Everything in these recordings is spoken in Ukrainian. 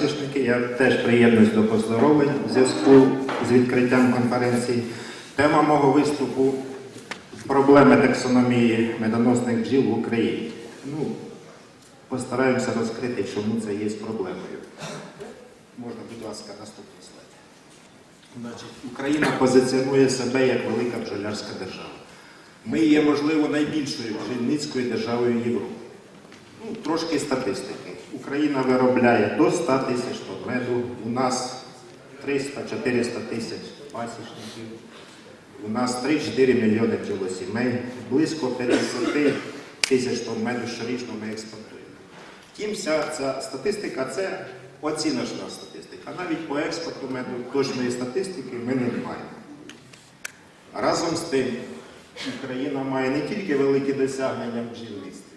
Союзники, Я теж приєднуюсь до поздоровлень в зв'язку з відкриттям конференції. Тема мого виступу проблеми таксономії медоносних бджіл в Україні. Ну, постараємося розкрити, чому це є проблемою. Можна, будь ласка, наступний слайд. Значить, Україна позиціонує себе як велика бджолярська держава. Ми є, можливо, найбільшою бджільницькою державою Європи. Ну, трошки статистики. Україна виробляє до 100 тисяч тонн меду. У нас 300-400 тисяч пасічників. У нас 3-4 мільйони бджолосімей. Близько 50 тисяч тонн меду щорічно ми експортуємо. Втім, вся ця статистика це оціночна статистика. Навіть по експорту меду точної статистики ми не маємо. Разом з тим, Україна має не тільки великі досягнення в бджільництві,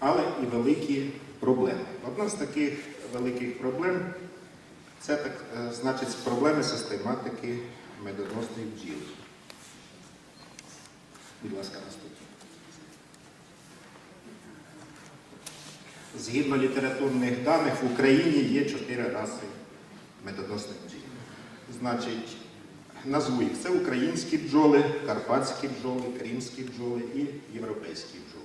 але і великі проблеми. Одна з таких великих проблем це так, е, значить проблеми систематики медоносних бджіл. Будь ласка, наступне. Згідно літературних даних, в Україні є чотири раси медоносних бджіл. Значить, назву їх. Це українські бджоли, карпатські бджоли, кримські бджоли і європейські бджоли.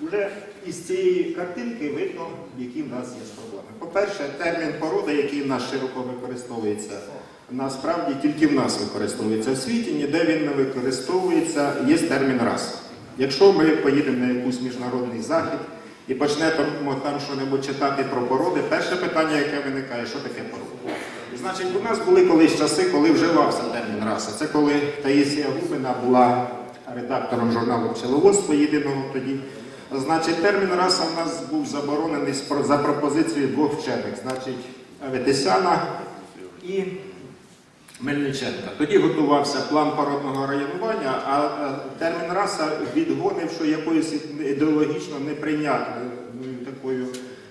Уже із цієї картинки видно, які в нас є проблеми. По-перше, термін порода, який в нас широко використовується, насправді тільки в нас використовується в світі, ніде він не використовується, є термін раса. Якщо ми поїдемо на якийсь міжнародний захід і почнемо там щось читати про породи, перше питання, яке виникає, що таке порода? Значить, у нас були колись часи, коли вживався термін раса. Це коли Таїсія Губина була редактором журналу Пчеловодство єдиного тоді. Значить, термін раса в нас був заборонений за пропозицією двох вчених, значить, Ветесяна і Мельниченка. Тоді готувався план породного районування, а термін раса відгонив, що якоюсь ідеологічно неприйнятною такою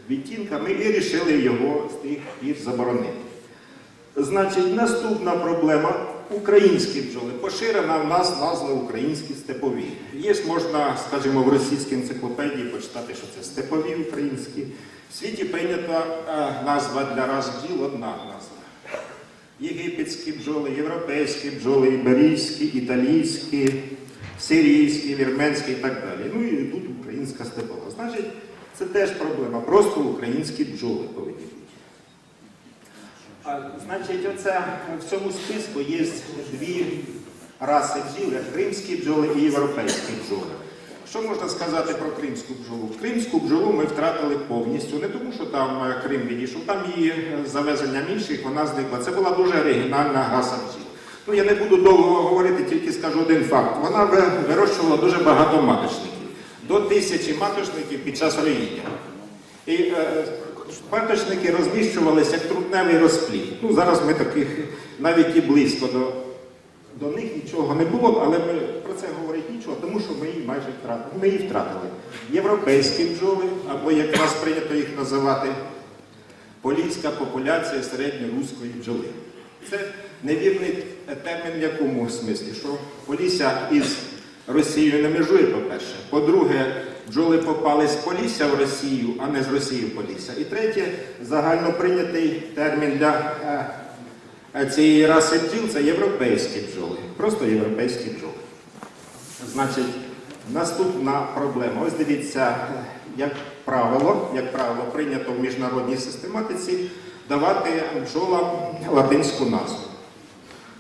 відтінками і вирішили його з тих пір заборонити. Значить, наступна проблема українські бджоли. Поширена в нас назва українські степові. Є, можна, скажімо, в російській енциклопедії почитати, що це степові українські. В світі прийнята е, назва для рас бджіл одна назва. Єгипетські бджоли, європейські бджоли, іберійські, італійські, сирійські, вірменські і так далі. Ну і тут українська степова. Значить, це теж проблема. Просто українські бджоли повинні бути. Значить, оце в цьому списку є дві раси бджіл, кримські бджоли і європейські бджоли. Що можна сказати про кримську бджолу? Кримську бджолу ми втратили повністю, не тому, що там е, Крим відійшов, там її е, з завезенням інших вона зникла. Це була дуже оригінальна раса бджіл. Ну, я не буду довго говорити, тільки скажу один факт. Вона вирощувала дуже багато маточників. До тисячі маточників під час роїння. І е, маточники розміщувалися як трутневий розплід. Ну, зараз ми таких навіть і близько до, до них нічого не було, але ми про це говорити нічого, тому що ми її майже втратили. Ми її втратили. Європейські бджоли, або як нас прийнято їх називати, поліська популяція середньоруської бджоли. Це невірний термін в якому смислі, що Полісся із Росією не межує, по-перше. По-друге, бджоли попали з Полісся в Росію, а не з Росії в Полісся. І третє, загально прийнятий термін для е, е, цієї раси бджіл це європейські бджоли. Просто європейські бджоли. Значить, наступна проблема. Ось дивіться, як правило, як правило, прийнято в міжнародній систематиці давати бджолам латинську назву.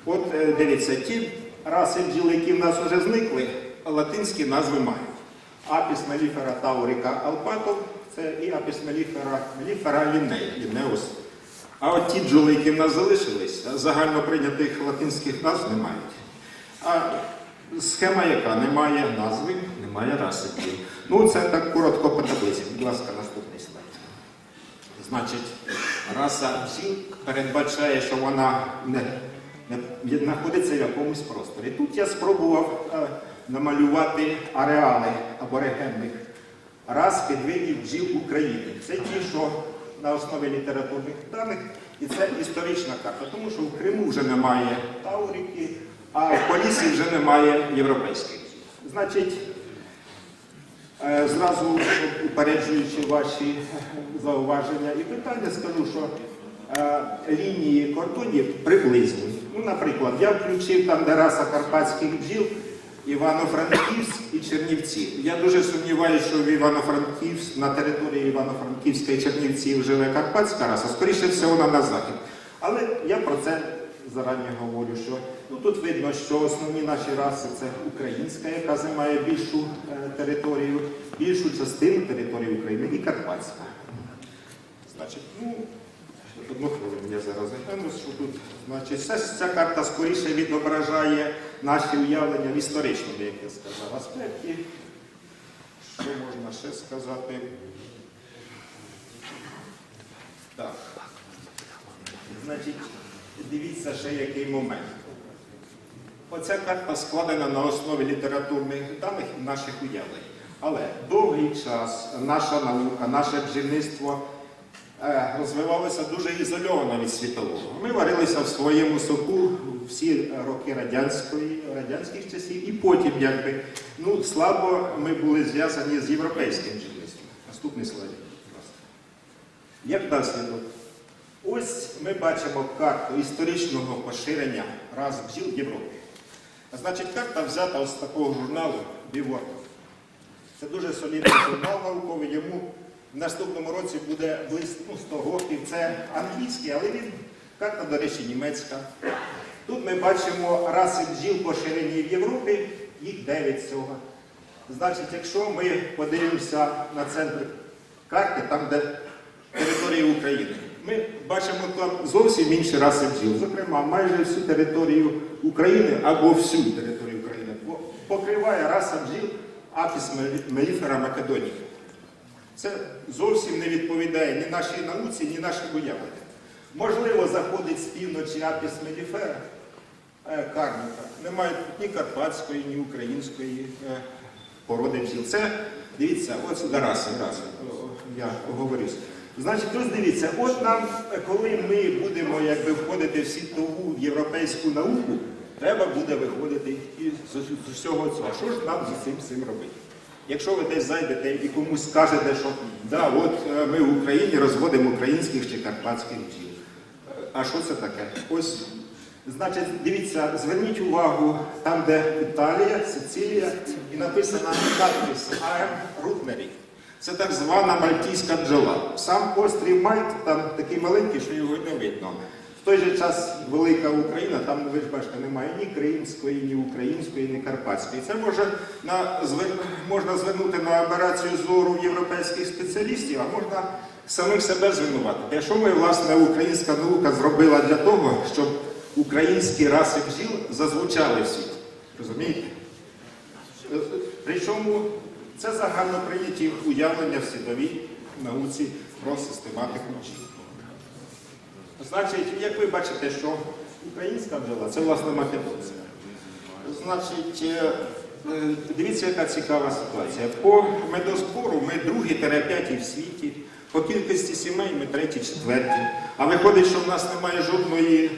От е, дивіться, ті раси бджіл, які в нас вже зникли, латинські назви мають. Апіс меліфера тауріка алпатов, це і апіс меліфера, меліфера ліней, лінеус. А от ті бджоли, які в нас залишились, загально прийнятих латинських назв не мають. А схема яка? Немає назви, немає раси. Ну, це так коротко по таблиці. Будь ласка, наступний слайд. Значить, раса бджіл передбачає, що вона не, не знаходиться в якомусь просторі. Тут я спробував е, намалювати ареали аборигенних рас підвидів бджіл України. Це ті, що на основі літературних даних, і це історична карта, тому що в Криму вже немає таурики, а в Полісі вже немає європейських. Значить, Е, Зразу, упереджуючи ваші зауваження і питання, скажу, що е, лінії кордонів приблизні. Ну, наприклад, я включив там, де раса карпатських бджіл, Івано-Франківськ і Чернівці. Я дуже сумніваюся, що в Івано-Франківськ, на території Івано-Франківська і Чернівців живе карпатська раса, скоріше всього вона на захід. Але я про це зарані говорю, що ну, тут видно, що основні наші раси це українська, яка займає більшу е, територію, більшу частину території України і карпатська. Значить, ну, одну хвилину я зараз загляну, що тут. Значить, ця, ця карта скоріше відображає наші уявлення в історичному, як я сказав, аспекті. Що можна ще сказати? Так. Значить, дивіться ще який момент. Оця карта складена на основі літературних даних наших уявлень. Але довгий час наша наука, наше бджільництво розвивалося дуже ізольовано від світового. Ми варилися в своєму соку всі роки радянської, радянських часів, і потім, якби, ну, слабо ми були зв'язані з європейським бджільництвом. Наступний слайд. Як наслідок? Ось ми бачимо карту історичного поширення рас бджіл в Європі. Значить, карта взята з такого журналу Біворд. Це дуже солідний журнал науковий, йому в наступному році буде близько ну, 100 років. Це англійський, але він карта, до речі, німецька. Тут ми бачимо раси бджіл поширені в Європі, їх 9 всього. Значить, якщо ми подивимося на центр карти, там, де території України, ми бачимо там зовсім інші раси бджіл. Зокрема, майже всю територію України або всю територію України по- покриває раса бджіл апіс меліфера македонії. Це зовсім не відповідає ні нашій науці, ні нашим уявленням. Можливо, заходить з півночі апіс меліфера е, карніка. Немає ні карпатської, ні української е, породи бджіл. Це, дивіться, сюди раси, раси. Я оговорюсь. Значить, ось дивіться, от нам, е, коли ми будемо якби, входити в світову в європейську науку, треба буде виходити із всього цього. Що ж нам з цим всім робити? Якщо ви десь зайдете і комусь скажете, що да, от е, ми в Україні розводимо українських чи карпатських бджіл. А що це таке? Ось, значить, дивіться, зверніть увагу там, де Італія, Сицилія, і написано надпис I am Rootmary. Це так звана мальтійська бджола. Сам острів Мальт там такий маленький, що його не видно. В той же час велика Україна, там ви ж бачите, немає ні кримської, ні української, ні карпатської. Це може на, можна звернути на операцію зору європейських спеціалістів, а можна самих себе звинуватити. А що ми, власне, українська наука зробила для того, щоб українські раси бджіл зазвучали в світі? Розумієте? Причому це загально прийняті уявлення в світовій науці про систематику бджіл. Значить, як ви бачите, що українська бджола це власне македонська. Значить, е, е, дивіться, яка цікава ситуація. По медозбору ми другі п'яті в світі, по кількості сімей ми треті, четверті. А виходить, що в нас немає жодної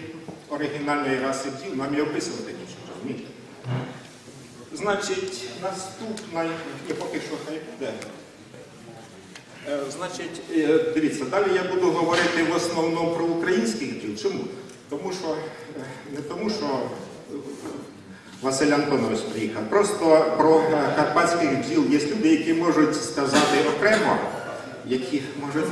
оригінальної раси бджіл, нам і описувати нічого, розумієте? Значить, наступна, і поки що хай буде. Е, Значить, е, дивіться, далі я буду говорити в основному про українських діл. Чому? Тому що е, не тому, що Василь Антонович приїхав. Просто про карпатських бджіл є люди, які можуть сказати окремо, які можуть.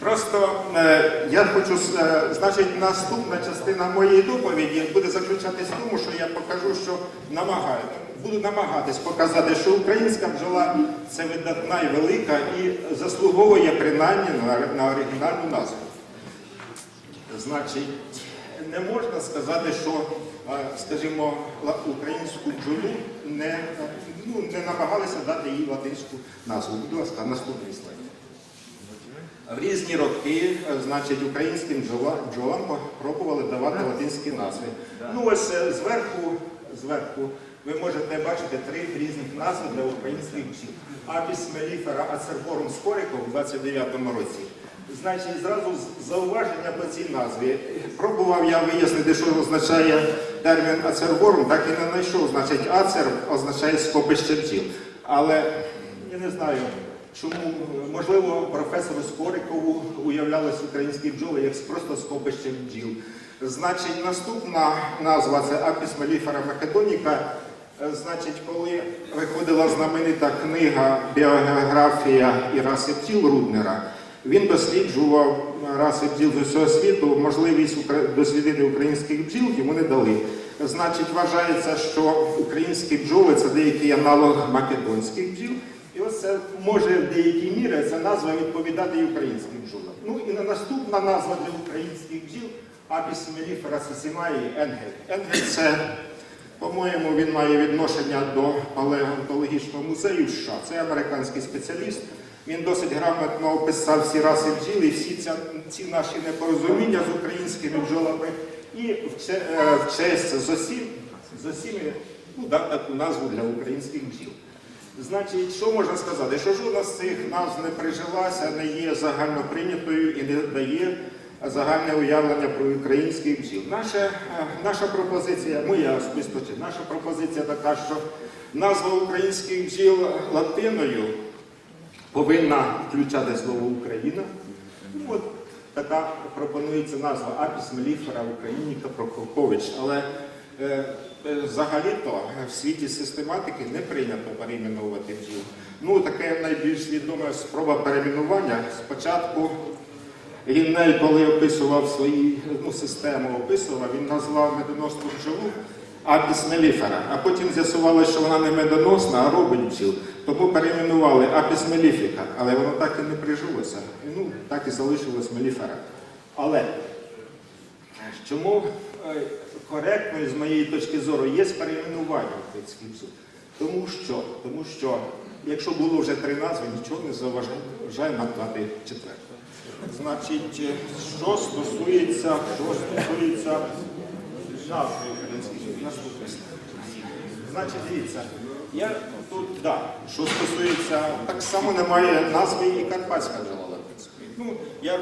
Просто е, я хочу, е, значить, наступна частина моєї доповіді буде заключатись в тому, що я покажу, що намагаю, буду намагатись показати, що українська бджола це видатна і велика і заслуговує принаймні на, на оригінальну назву. Значить, не можна сказати, що, е, скажімо, українську бджолу не, ну, не намагалися дати їй латинську назву. Будь ласка, наступний слайд. В різні роки, е, значить, українським бджолам пробували давати латинські назви. Ну ось е, зверху, зверху ви можете бачити три різних назви для українських бджіл. Апіс меліфера ацерфорум скориков у 29-му році. Значить, зразу зауваження по цій назві. Пробував я вияснити, що означає термін ацерфорум, так і не знайшов. Значить, ацер означає скопище бджіл. Але я не знаю, Чому, можливо, професору Скорикову уявлялись українські бджоли як просто скопище бджіл. Значить, наступна назва це Апіс Меліфера Македоніка. Значить, коли виходила знаменита книга Біогеографія і раси бджіл Руднера, він досліджував раси бджіл з усього світу, можливість дослідити українських бджіл йому не дали. Значить, вважається, що українські бджоли це деякий аналог македонських бджіл. І ось це може в деякій мірі ця назва відповідати і українським бджолам. Ну і наступна назва для українських бджіл Апіс меліфера сесімаї Енгель. Енгель це, по-моєму, він має відношення до палеонтологічного музею США. Це американський спеціаліст. Він досить грамотно описав всі раси бджіл і всі ця- ці наші непорозуміння з українськими бджолами. І в, е, честь з осім, з осіми ну, дав таку назву для українських бджіл. Значить, що можна сказати? Що жодна з цих назв не прижилася, не є загально прийнятою і не дає загальне уявлення про українських бджіл. Наша, е, наша пропозиція, моя особисто наша пропозиція така, що назва українських бджіл латиною повинна включати слово Україна. От така пропонується назва Апіс Меліфера Україніка Прокопович. Але е, взагалі-то в світі систематики не прийнято перейменовувати бджіл. Ну, таке найбільш відоме спроба перейменування. Спочатку Лінней, коли описував свої ну, систему, описував, він назвав медоносну бджолу Апіс меліфера, а потім з'ясувалося, що вона не медоносна, а робить бджіл. Тому перейменували Апіс меліфіка, але воно так і не прижилося. Ну, так і залишилось меліфера. Але чому е, коректно, з моєї точки зору, є перейменування бджіл? Тому що, тому що, якщо було вже три назви, нічого не заважає нам дати четверту. Значить, е, що стосується, що стосується назви українських бджіл. Значить, дивіться, я тут, да, що стосується, так само немає назви і Карпатська латинської. Ну, я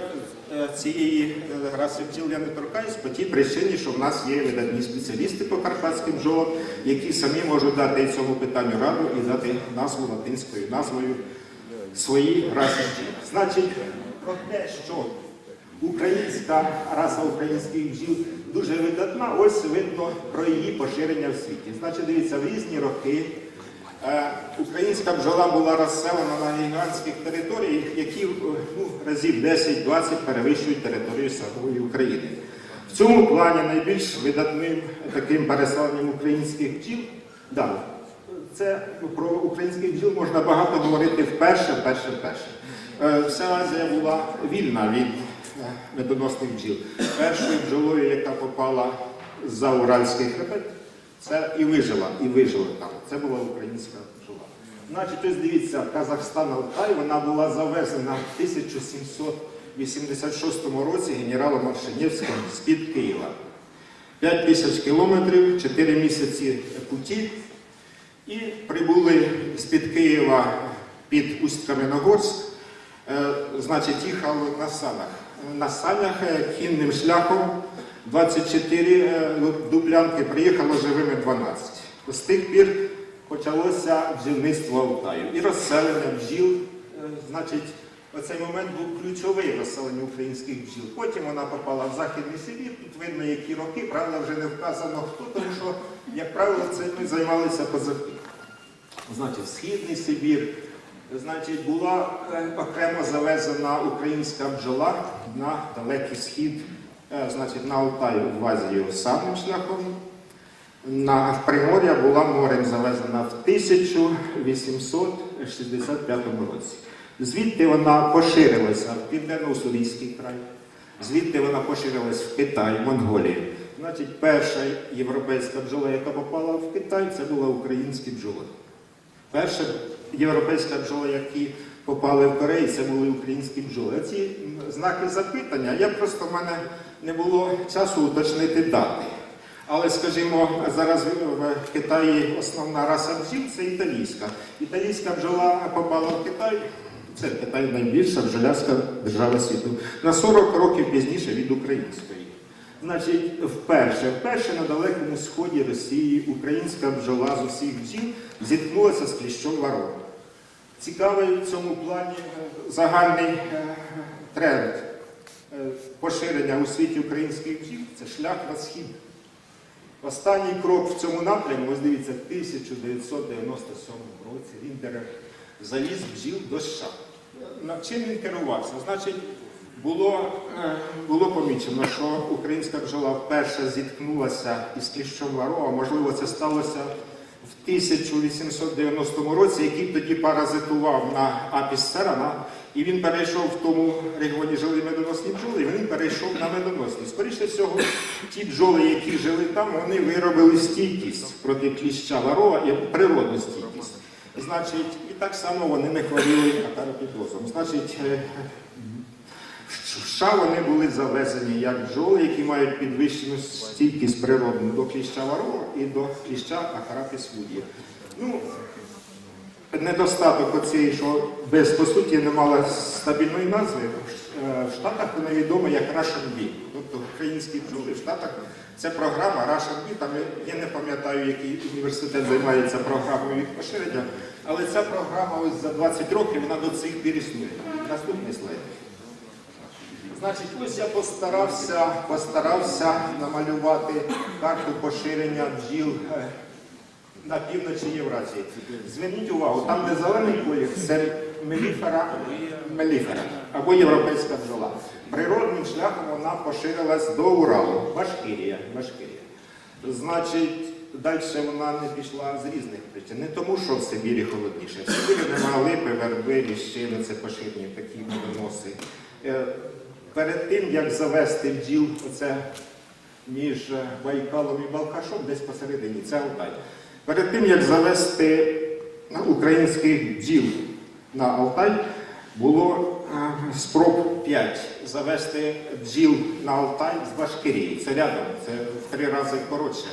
е, цієї е, раси бджіл я не торкаюсь по тій причині, що в нас є видатні спеціалісти по карпатським бджолам, які самі можуть дати цьому питанню раду і дати назву латинською назвою своїй раси бджіл. Значить, про те, що українська раса українських бджіл дуже видатна, ось видно про її поширення в світі. Значить, дивіться, в різні роки українська бджола була розселена на гігантських територіях, які е, ну, разів 10-20 перевищують територію самої України. В цьому плані найбільш видатним таким переселенням українських бджіл, да, це про українських бджіл можна багато говорити вперше, вперше, вперше. Е, Вся Азія була вільна від е, медоносних бджіл. Першою бджолою, яка попала за Уральський хребет, це і вижила, і вижила там. Це була українська бджола. Значить, ось дивіться, Казахстан Алтай, вона була завезена в 1786 році генералом Маршинєвським з-під Києва. 5 тисяч кілометрів, 4 місяці путі. І прибули з-під Києва під Усть-Кам'яногорськ, Е, значить, їхали на санях. На санях е, кінним шляхом 24 е, дублянки, приїхало живими 12. З тих пір почалося бджільництво Алтаю і розселення бджіл. Е, Значить, оцей момент був ключовий в розселенні українських бджіл. Потім вона попала в Західний Сибір, тут видно, які роки, правда, вже не вказано хто, тому що, як правило, цим займалися козаки. Значить, Східний Сибір. Значить, була е, окремо завезена українська бджола на далекий схід, значить, на Алтаю в Азію самим шляхом. На Примор'я була морем завезена в 1865 році. Звідти вона поширилася в Південно-Уссурійський край, звідти вона поширилась в Китай, Монголію. Значить, перша європейська бджола, яка попала в Китай, це була українська бджола. Перша європейська бджола, які попали в Корею, це були українські бджоли. Ці знаки запитання, я просто в мене не було часу уточнити дати. Але, скажімо, зараз в Китаї основна раса бджіл це італійська. Італійська бджола попала в Китай. Це Китай найбільша бджолярська держава світу. На 40 років пізніше від української. Значить, вперше, вперше на далекому сході Росії українська бджола з усіх бджіл зіткнулася з кліщом ворона. Цікавий в цьому плані е, загальний е, тренд е, поширення у світі українських бджіл це шлях на схід. Останній крок в цьому напрямку, ось дивіться, в 1997 році Ріндер заліз бджіл до США. Над чим він керувався? Значить, було, було помічено, що українська бджола вперше зіткнулася із кліщом Варова. Можливо, це сталося в 1890 році, який тоді паразитував на апіс серана, і він перейшов в тому регіоні жили медоносні бджоли, і він перейшов на медоносні. Скоріше всього, ті бджоли, які жили там, вони виробили стійкість проти кліща Варова і природну стійкість. Значить, і так само вони не хворіли акаропідозом. Значить, е, в США вони були завезені як бджоли, які мають підвищену стійкість природну до кліща Варова і до кліща Ахарапіс вудії. Ну, недостаток оцієї, що без по суті не мала стабільної назви. Е, В Штатах вона відома як Russian Bee. Тобто українські бджоли в Штатах це програма Russian Bee. Там я не пам'ятаю, який університет займається програмою їх поширення, але ця програма ось за 20 років вона до цих пір існує. Наступний слайд. Значить, ось я постарався, постарався намалювати карту поширення бджіл е, на півночі Євразії. Зверніть увагу, там де зелений колір, це меліфера, меліфера або європейська бджола. Природним шляхом вона поширилась до Уралу, Башкирія. Башкирія. Значить, далі вона не пішла з різних причин. Не тому, що в Сибірі холодніше. В Сибірі нема липи, верби, ліщини, це поширені такі медоноси. Перед тим, як завести бджіл, оце між е, Байкалом і Балкашом, десь посередині, це Алтай. Перед тим, як завести українських бджіл на Алтай, було е, спроб 5 завести бджіл на Алтай з Башкирії. Це рядом, це в три рази коротше.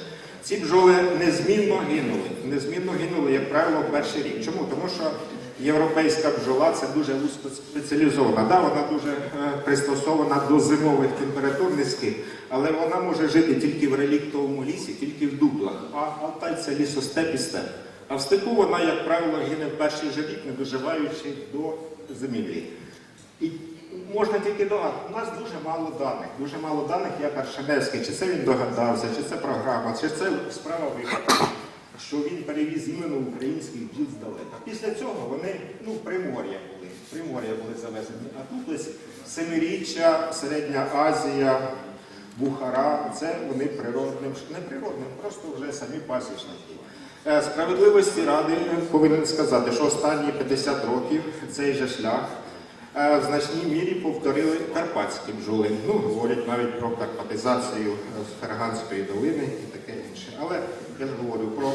Ці бджоли незмінно гинули. Незмінно гинули, як правило, перший рік. Чому? Тому що європейська бджола це дуже спеціалізована. Да, вона дуже е, пристосована до зимових температур низьких, але вона може жити тільки в реліктовому лісі, тільки в дуплах. А Алтай це лісостеп і степ. А в степу вона, як правило, гине в перший же рік, не доживаючи до зимівлі. І можна тільки догадати. У нас дуже мало даних. Дуже мало даних, як Аршаневський, чи це він догадався, чи це програма, чи це справа випадку, що він перевіз іменно українських бджіл здалека. Після цього вони ну, Примор'я були. Примор'я були завезені. А тут ось Семиріччя, Середня Азія, Бухара, це вони природним, не природним, просто вже самі пасічники. Е, Справедливості ради повинен сказати, що останні 50 років цей же шлях е, в значній мірі повторили карпатські бджоли. Ну, говорять навіть про карпатизацію е, Ферганської долини інше. Але я говорю про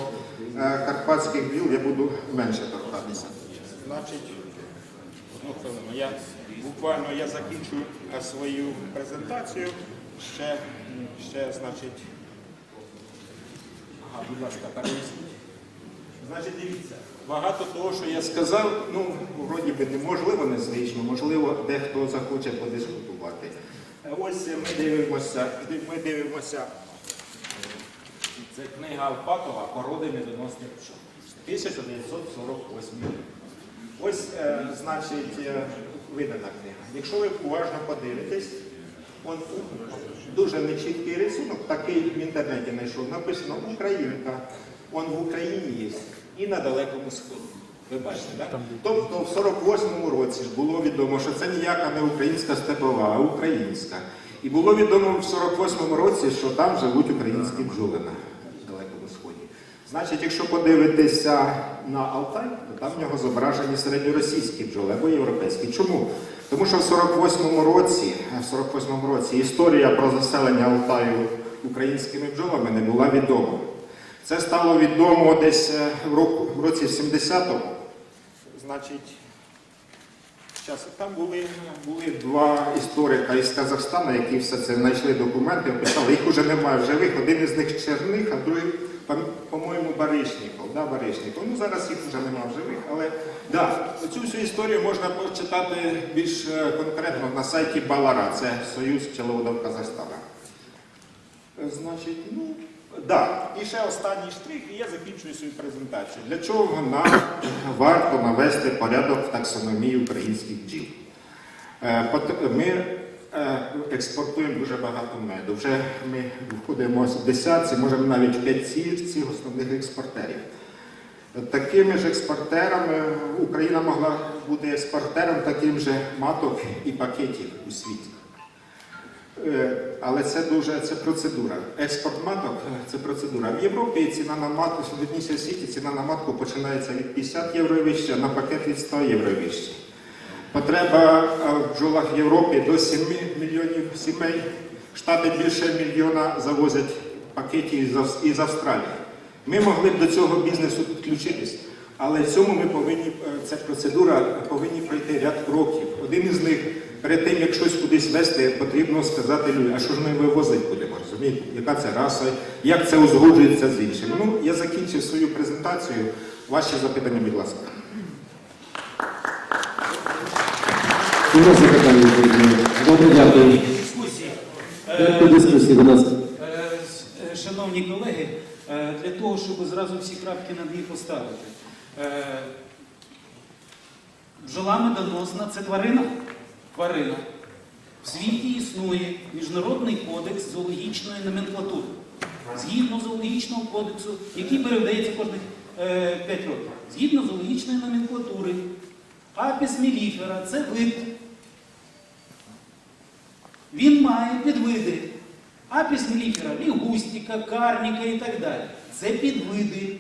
е, карпатських бджіл я буду менше торкатися. Значить, хвилину. Я буквально я закінчу е, свою презентацію. Ще, ще значить, ага, будь ласка, перевісніть. Значить, дивіться, багато того, що я сказав, ну, вроді би неможливо незвично, можливо, дехто захоче подискутувати. Е, Ось ми дивимося, ми дивимося. Це книга Алпатова Породи медоносних пчол. 1948 рік. Ось, е, значить, е, видана книга. Якщо ви уважно подивитесь, он дуже нечіткий рисунок, такий в інтернеті знайшов. Написано Українка. Он в Україні є і на Далекому Сході. Ви бачите, так? Тобто в 48-му році ж було відомо, що це ніяка не українська степова, а українська. І було відомо в 48-му році, що там живуть українські бджоли на Далекому Сході. Значить, якщо подивитися на Алтай, то там в нього зображені середньоросійські бджоли або європейські. Чому? Тому що в 48-му році, в 48-му році історія про заселення Алтаю українськими бджолами не була відома. Це стало відомо десь е, в році 70-му. Значить, Щас, там були, були два історика із Казахстана, які все це знайшли документи, описали. Їх уже немає живих. Один із них Черних, а другий, по-моєму, Баришніков. Да, Баришніков. Ну зараз їх вже немає в живих, але да, цю всю історію можна почитати більш е, конкретно на сайті Балара, це Союз пчеловодів Казахстана. Е, Значить, ну, Да. І ще останній штрих, і я закінчую свою презентацію. Для чого нам варто навести порядок в таксономії українських бджіл? Е, Ми е, експортуємо дуже багато меду. Вже ми входимо в десятці, можемо навіть в п'ятці основних експортерів. Такими ж експортерами Україна могла бути експортером таким же маток і пакетів у світі. Е, Але це дуже це процедура. Експорт маток е, це процедура. В Європі ціна на матку, в одній світі ціна на матку починається від 50 євро вище, на пакет від 100 євро вище. Потреба е, в бджолах в Європі до 7 мільйонів сімей. Штати більше мільйона завозять пакетів із Австралії. Ми могли б до цього бізнесу підключитись, але в цьому ми повинні, ця процедура повинні пройти ряд кроків. Один із них перед тим, як щось кудись вести, потрібно сказати людям, а що ж ми вивозити будемо, розумієте? Яка це раса, як це узгоджується з іншим. Ну, я закінчив свою презентацію. Ваші запитання, будь ласка. Нас запитання. Добре, дякую. дискусії. Дякую дискусії, будь ласка. Е, е, Шановні колеги, е, для того, щоб зразу всі крапки над «і» поставити. Е, Бджола медоносна це тварина? Тварина. В світі існує Міжнародний кодекс зоологічної номенклатури. Згідно зоологічного кодексу, який передається кожних 5 років. Згідно зоологічної номенклатури, апіс меліфера це вид він має підвиди. Апіс меліфера, лігустіка, карніка і так далі. Це підвиди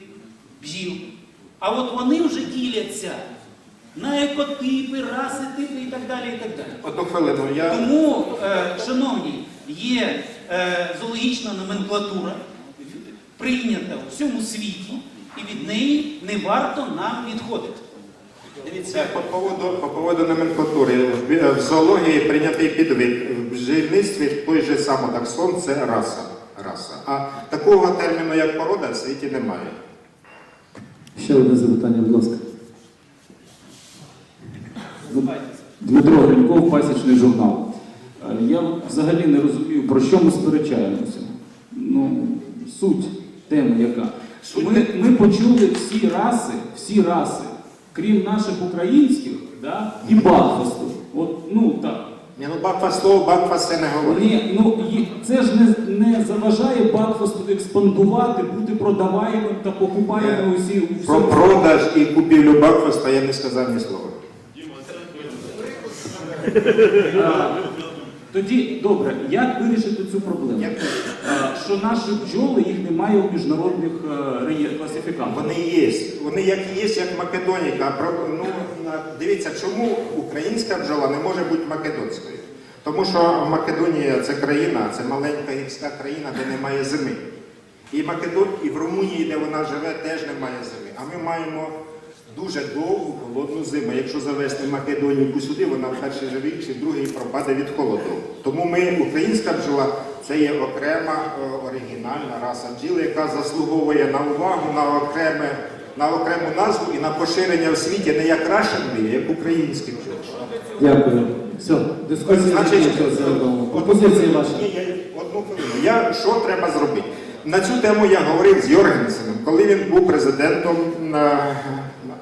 бджіл. А от вони вже діляться на екотипи, раси, типи і так далі. і так далі. Одну хвилину. Я... Тому, е, шановні, є е, зоологічна номенклатура, прийнята у всьому світі, і від неї не варто нам відходити. Дивіться, по поводу, по поводу номенклатури. В, в зоології прийнятий підвид. В бджільництві той же самотаксон це раса. раса. А такого терміну, як порода, в світі немає. Ще одне запитання, будь ласка. Дмитро Гриньков, пасічний журнал. Е, Я взагалі не розумію, про що ми сперечаємося. Ну, суть теми яка. Ми, ми почули всі раси, всі раси, крім наших українських, да, і Бакфасту. От, ну так. Ні, ну Бакфас слово Бакфас це не говорить. Ні, ну це ж не, не заважає Бакфасту експандувати, бути продаваємим та покупаємим усі Про продаж і купівлю Бакфаста я не сказав ні слова. А, Тоді добре, як вирішити цю проблему? Як? А, Що наші бджоли їх немає у міжнародних е, реє- класифікаціях. Вони є. Вони як є, як Македоніка. Про- Ну, на- дивіться, чому українська бджола не може бути македонською? Тому що Македонія це країна, це маленька гірська країна, де немає зими. І Македон, і в Румунії, де вона живе, теж немає зими. А ми маємо дуже довгу холодну зиму. Якщо завести Македонію сюди, вона в перший же рік чи в другий пропаде від холоду. Тому ми, українська бджола, це є окрема е, оригінальна раса бджіл, яка заслуговує на увагу, на окреме, на окрему назву і на поширення в світі не як bee, як українські бджоли. Дякую. Все, дискусія закінчилася. Пропозиції ваші. Ні, я одну хвилину. Я що треба зробити? На цю тему я говорив з Йоргенсеном, коли він був президентом на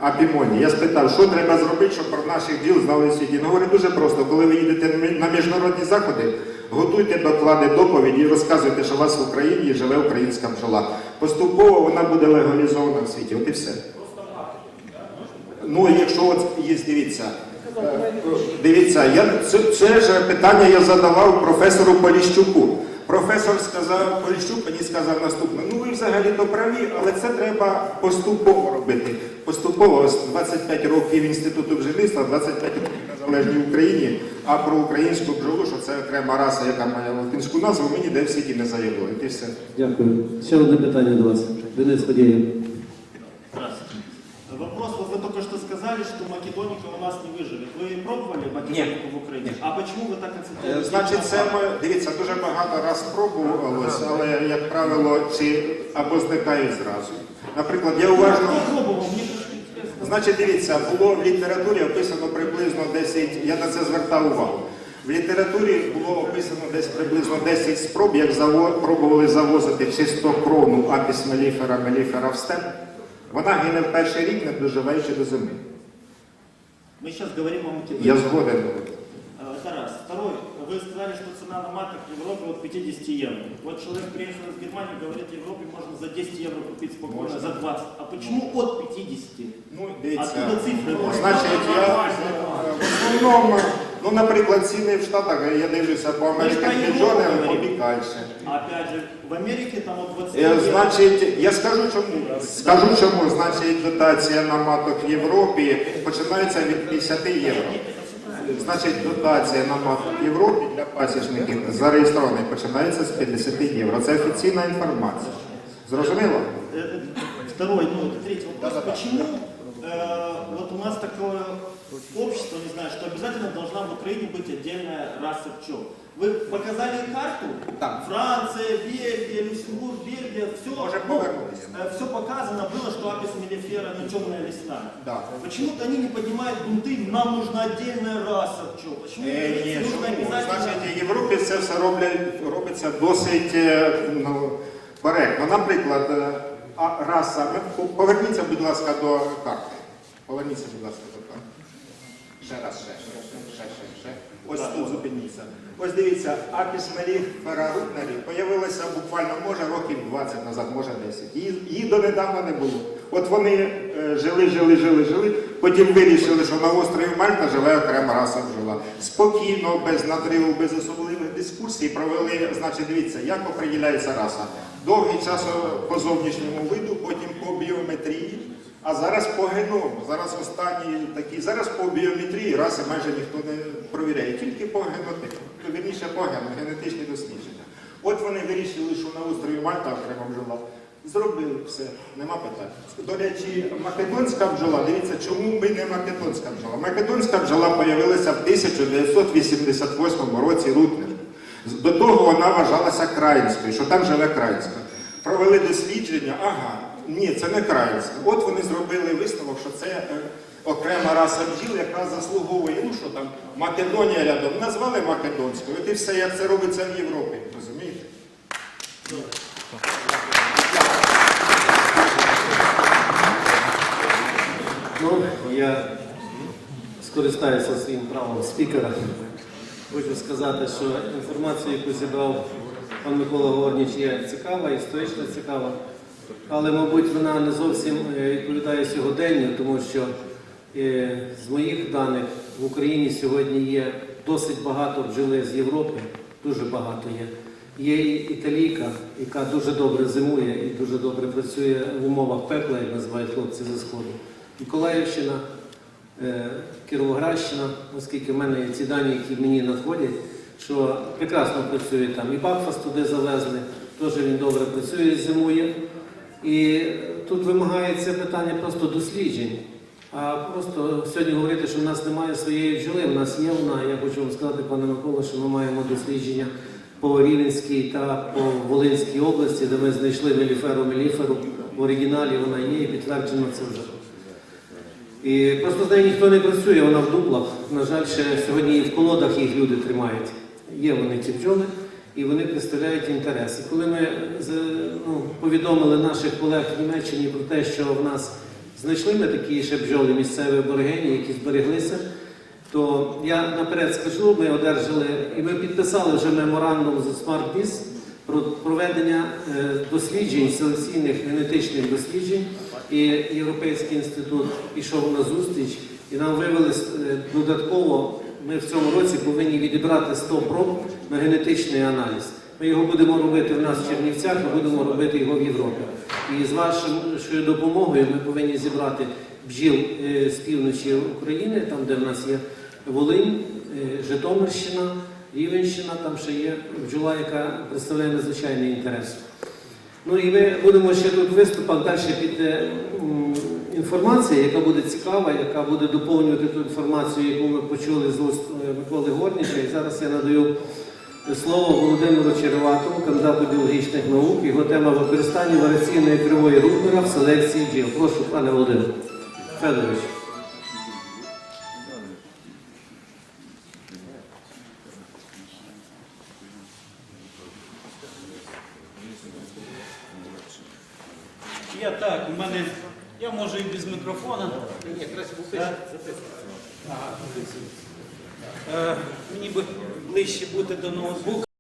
Апімоні. Я спитав, що треба зробити, щоб про наших діл знали світі. Він говорить дуже просто, коли ви їдете на міжнародні заходи, готуйте доклади доповіді і розказуйте, що у вас в Україні живе українська бджола. Поступово вона буде легалізована в світі. От і все. Ну, якщо от є, дивіться, е, дивіться, я, це, це ж питання я задавав професору Поліщуку. Професор сказав, Поліщук мені сказав наступне, ну ви взагалі то праві, але це треба поступово робити. Поступово, ось 25 років Інституту бджільництва, 25 років в незалежній Україні, а про українську бджолу, що це окрема раса, яка має латинську назву, ми ніде в світі не заявили. І все. Дякую. Ще одне питання до вас. Денис Фадєєв. Здравствуйте. Вопрос, вот вы только что сказали, что македоника у нас не выживет. Вы пробовали македонику в Украине? А почему вы так Е, концентрируетесь? Значить, на це фактах? ми, дивіться, дуже багато раз пробувалось, але, як правило, чи або зникають зразу. Наприклад, я уважно. Значить, дивіться, було в літературі описано приблизно 10, я на це звертав увагу. В літературі було описано десь приблизно 10 спроб, як заво- пробували завозити чистокровну апіс меліфера меліфера в степ. Вона гине в перший рік, не доживаючи до зими. Мы сейчас говорим о Я згоден. Вы сказали, что цена на маток в Европе от 50 евро. Вот человек приехал из Германии, говорит, в Европе можно за 10 евро купить спокойно, Можно. за 20. А почему от 50? Ну, дивіться, Откуда цифри? значить, я е, в основному, ну, наприклад, ціни в Штатах, я дивлюся по American Ми про Європу говоримо. далі. Опять же, в Америке там от 20 Е, евро. Значить, я скажу чому. Скажу чому. Значить, дотація на маток в Європі починається від 50 євро. Значить, дотація на маток в Європі для пасічників зареєстрованих починається з 50 євро. Це офіційна інформація. Зрозуміло? Э, э, Второй, ну, это третий вопрос. Почему э, вот у нас такое общество, не знаю, что обязательно должна в Украине быть отдельная раса пчел? Вы показали карту? Да. Франция, Бельгия, Люксембург, Бельгия, все, Можем повернуться. все показано было, что апис мелифера, ну, темная весна. Да. Почему-то они не поднимают бунты, нам нужна отдельная раса пчел. Почему Е, ні, нужно чому? обязательно... Значить, в Європі це все роблять, робиться досить е, ну, коректно. Наприклад, е, а раса, ми- поверніться, будь ласка, до карти. Поверніться, будь ласка, до карти. Ще раз, ще, ще, ще, ще, ще, ще. Ось тут зупиніться. Ось дивіться, Апіс Меліх Ферарутнері появилася буквально, може, років 20 назад, може 10. Її, її донедавна не було. От вони е, жили, жили, жили, жили, потім вирішили, що на острові Мальта живе окрема раса бджола. Спокійно, без надриву, без особливих дискусій провели, значить, дивіться, як оприділяється раса. Довгий час по зовнішньому виду, потім по біометрії. А зараз по геному, зараз останні такі, зараз по біометрії раси майже ніхто не провіряє, тільки по генотипу, вірніше по гену, генетичні дослідження. От вони вирішили, що на острові Мальта окремо бджола. Зробили все, нема питань. До речі, македонська бджола, дивіться, чому ми не македонська бджола? Македонська бджола з'явилася в 1988 році Рутнер. До того вона вважалася країнською, що там живе країнська. Провели дослідження, ага, ні, це не країнська. От вони зробили висновок, що це е, окрема раса бджіл, яка заслуговує, ну що там, Македонія рядом, назвали Македонською. От і все, як це робиться в Європі, розумієте? Ну, я скористаюся своїм правом спікера. Хочу сказати, що інформація, яку зібрав пан Микола Горніч, є цікава, історично цікава, але, мабуть, вона не зовсім е, відповідає сьогоденню, тому що е, з моїх даних в Україні сьогодні є досить багато бджоли з Європи, дуже багато є. Є і італійка, яка дуже добре зимує і дуже добре працює в умовах пекла, як називають хлопці за сходу. Миколаївщина, е, Кіровоградщина, оскільки в мене є ці дані, які мені надходять, що прекрасно працює там. І Бакфас туди завезли, теж він добре працює зимує. І тут вимагається питання просто досліджень. А просто сьогодні говорити, що в нас немає своєї бджоли, в нас є вона. Я хочу вам сказати, пане Микола, що ми маємо дослідження по Рівненській та по Волинській області, де ми знайшли меліферу меліферу. В оригіналі вона є і підтверджено це вже. І просто з нею ніхто не працює, вона в дуплах. На жаль, ще сьогодні і в колодах їх люди тримають. Є вони ці бджоли, і вони представляють інтерес. І коли ми ну, повідомили наших колег в Німеччині про те, що в нас знайшли ми такі ще бджоли місцеві аборигені, які збереглися, то я наперед скажу, ми одержали і ми підписали вже меморандум з SmartBiz про проведення е, досліджень, селекційних генетичних досліджень. І Європейський інститут пішов на зустріч, і нам вивели е, додатково. Ми в цьому році повинні відібрати 100 проб на генетичний аналіз. Ми його будемо робити в нас в Чернівцях і будемо робити його в Європі. І з вашою допомогою ми повинні зібрати бджіл е, з півночі України, там де в нас є Волинь, е, Житомирщина, Рівенщина, там ще є бджола, яка представляє надзвичайний інтерес. Ну і ми будемо ще тут в виступах далі під е, інформація, яка буде цікава, яка буде доповнювати ту інформацію, яку ми почули з уст е, Миколи Горніча. І зараз я надаю слово Володимиру Череватому, кандидату біологічних наук. Його тема використання варіаційної кривої рубера в селекції бджіл. Прошу, пане Володимир Федорович. Я можу і без мікрофона. Ні, краще Ага. Е, Мені би ближче бути до ноутбука.